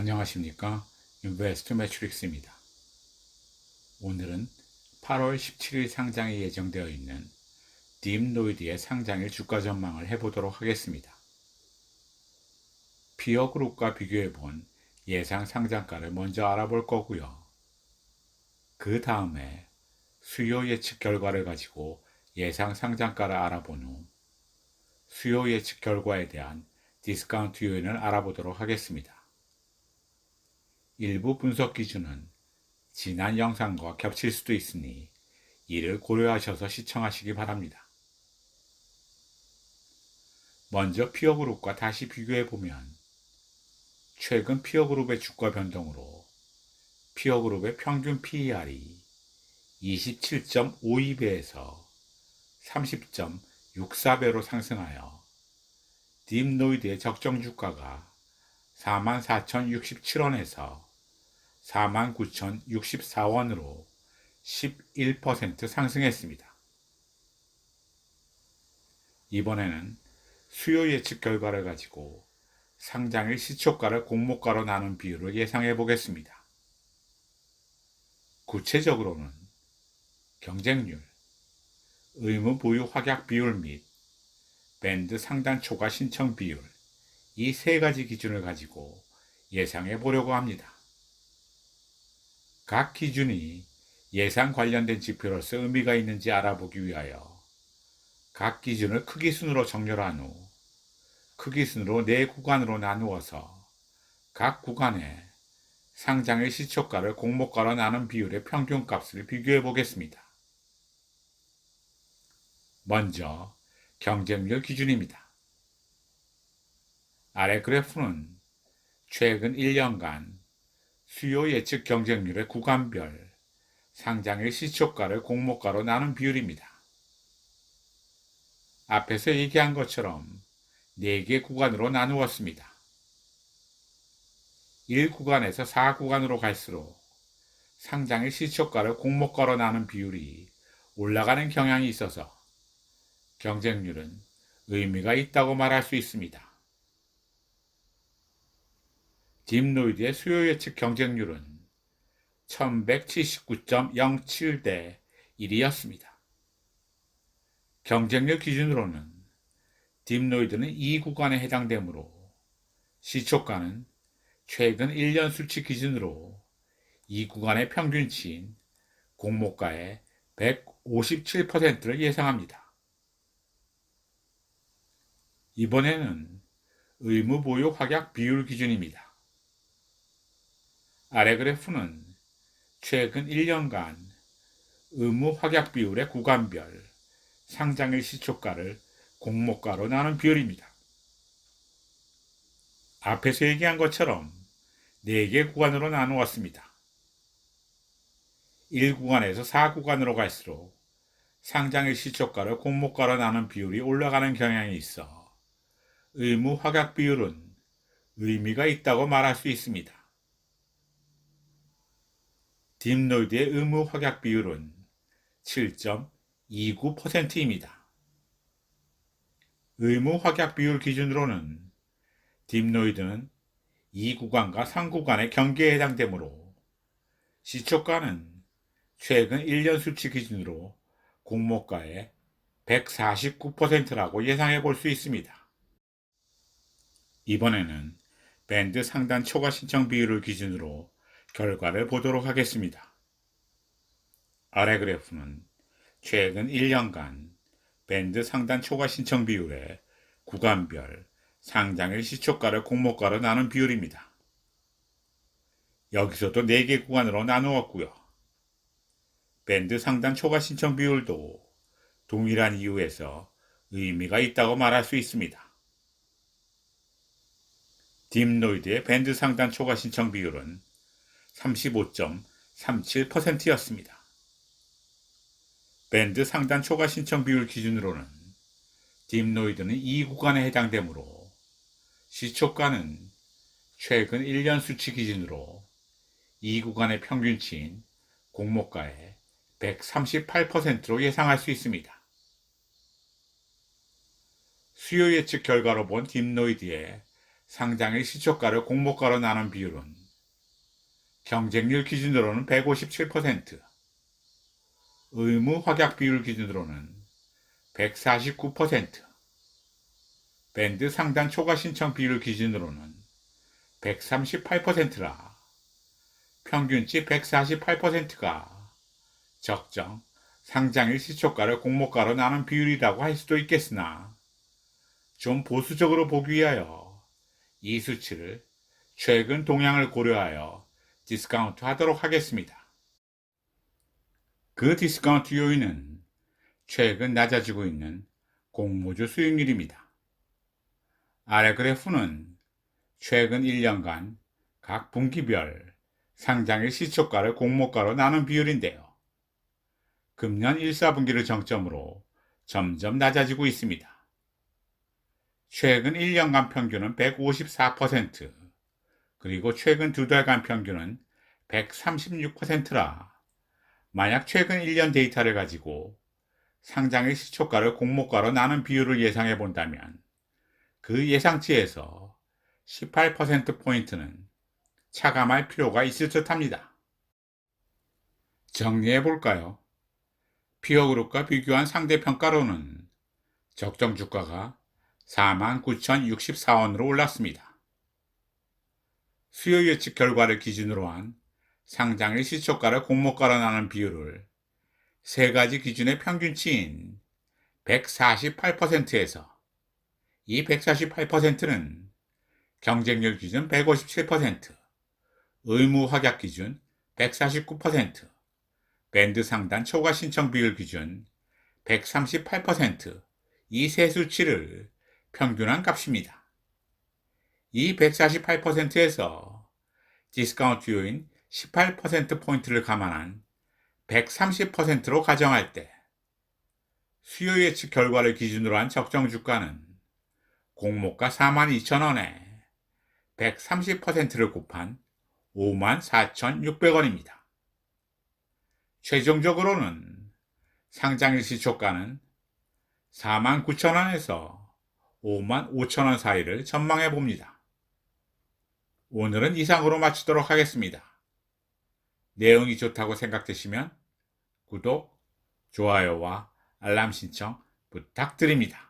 안녕하십니까. 인베스트 매트릭스입니다. 오늘은 8월 17일 상장이 예정되어 있는 딥노이드의 상장일 주가 전망을 해보도록 하겠습니다. 피어그룹과 비교해본 예상 상장가를 먼저 알아볼 거고요. 그 다음에 수요 예측 결과를 가지고 예상 상장가를 알아본 후 수요 예측 결과에 대한 디스카운트 요인을 알아보도록 하겠습니다. 일부 분석 기준은 지난 영상과 겹칠 수도 있으니 이를 고려하셔서 시청하시기 바랍니다. 먼저 피어 그룹과 다시 비교해 보면 최근 피어 그룹의 주가 변동으로 피어 그룹의 평균 PER이 27.52배에서 30.64배로 상승하여 딥노이드의 적정 주가가 44,067원에서 49,064원으로 11% 상승했습니다. 이번에는 수요 예측 결과를 가지고 상장일 시초가를 공모가로 나눈 비율을 예상해 보겠습니다. 구체적으로는 경쟁률, 의무 보유 확약 비율 및 밴드 상단 초과 신청 비율 이 세 가지 기준을 가지고 예상해 보려고 합니다. 각 기준이 예상 관련된 지표로서 의미가 있는지 알아보기 위하여 각 기준을 크기 순으로 정렬한 후 크기 순으로 네 구간으로 나누어서 각 구간의 상장의 시초가를 공모가로 나눈 비율의 평균값을 비교해 보겠습니다. 먼저 경쟁률 기준입니다. 아래 그래프는 최근 1년간 수요 예측 경쟁률의 구간별 상장의 시초가를 공모가로 나눈 비율입니다. 앞에서 얘기한 것처럼 4개 구간으로 나누었습니다. 1구간에서 4구간으로 갈수록 상장의 시초가를 공모가로 나눈 비율이 올라가는 경향이 있어서 경쟁률은 의미가 있다고 말할 수 있습니다. 딥노이드의 수요 예측 경쟁률은 1179.07대 1이었습니다. 경쟁률 기준으로는 딥노이드는 이 구간에 해당되므로 시초가는 최근 1년 수치 기준으로 이 구간의 평균치인 공모가의 157%를 예상합니다. 이번에는 의무 보유 확약 비율 기준입니다. 아래 그래프는 최근 1년간 의무 확약 비율의 구간별 상장일 시초가를 공모가로 나눈 비율입니다. 앞에서 얘기한 것처럼 4개 구간으로 나누었습니다. 1구간에서 4구간으로 갈수록 상장일 시초가를 공모가로 나눈 비율이 올라가는 경향이 있어 의무 확약 비율은 의미가 있다고 말할 수 있습니다. 딥노이드의 의무 확약 비율은 7.29%입니다. 의무 확약 비율 기준으로는 딥노이드는 2구간과 3구간의 경계에 해당되므로 시초가는 최근 1년 수치 기준으로 공모가의 149%라고 예상해 볼 수 있습니다. 이번에는 밴드 상단 초과 신청 비율을 기준으로 결과를 보도록 하겠습니다. 아래 그래프는 최근 1년간 밴드 상단 초과 신청 비율의 구간별 상장일 시초가를 공모가로 나눈 비율입니다. 여기서도 4개 구간으로 나누었고요. 밴드 상단 초과 신청 비율도 동일한 이유에서 의미가 있다고 말할 수 있습니다. 딥노이드의 밴드 상단 초과 신청 비율은 35.37%였습니다. 밴드 상단 초과 신청 비율 기준으로는 딥노이드는 이 구간에 해당되므로 시초가는 최근 1년 수치 기준으로 이 구간의 평균치인 공모가의 138%로 예상할 수 있습니다. 수요 예측 결과로 본 딥노이드의 상장일 시초가를 공모가로 나눈 비율은 경쟁률 기준으로는 157%, 의무 확약 비율 기준으로는 149%, 밴드 상단 초과 신청 비율 기준으로는 138%라 평균치 148%가 적정 상장일 시초가를 공모가로 나눈 비율이라고 할 수도 있겠으나 좀 보수적으로 보기 위하여 이 수치를 최근 동향을 고려하여 디스카운트 하도록 하겠습니다. 그 디스카운트 요인은 최근 낮아지고 있는 공모주 수익률입니다. 아래 그래프는 최근 1년간 각 분기별 상장일 시초가를 공모가로 나눈 비율인데요. 금년 1, 4분기를 정점으로 점점 낮아지고 있습니다. 최근 1년간 평균은 154%, 그리고 최근 두 달간 평균은 136%라 만약 최근 1년 데이터를 가지고 상장의 시초가를 공모가로 나눈 비율을 예상해 본다면 그 예상치에서 18%포인트는 차감할 필요가 있을 듯 합니다. 정리해 볼까요? 피어그룹과 비교한 상대평가로는 적정 주가가 49,064원으로 올랐습니다. 수요 예측 결과를 기준으로 한 상장일 시초가를 공모가로 나눈 비율을 세 가지 기준의 평균치인 148%에서 이 148%는 경쟁률 기준 157%, 의무 확약 기준 149%, 밴드 상단 초과 신청 비율 기준 138%, 이 세 수치를 평균한 값입니다. 이 148%에서 디스카운트 요인 18%포인트를 감안한 130%로 가정할 때 수요 예측 결과를 기준으로 한 적정 주가는 공모가 42,000원에 130%를 곱한 54,600원입니다. 최종적으로는 상장일 시 초가는 49,000원에서 55,000원 사이를 전망해 봅니다. 오늘은 이상으로 마치도록 하겠습니다. 내용이 좋다고 생각되시면 구독, 좋아요와 알람 신청 부탁드립니다.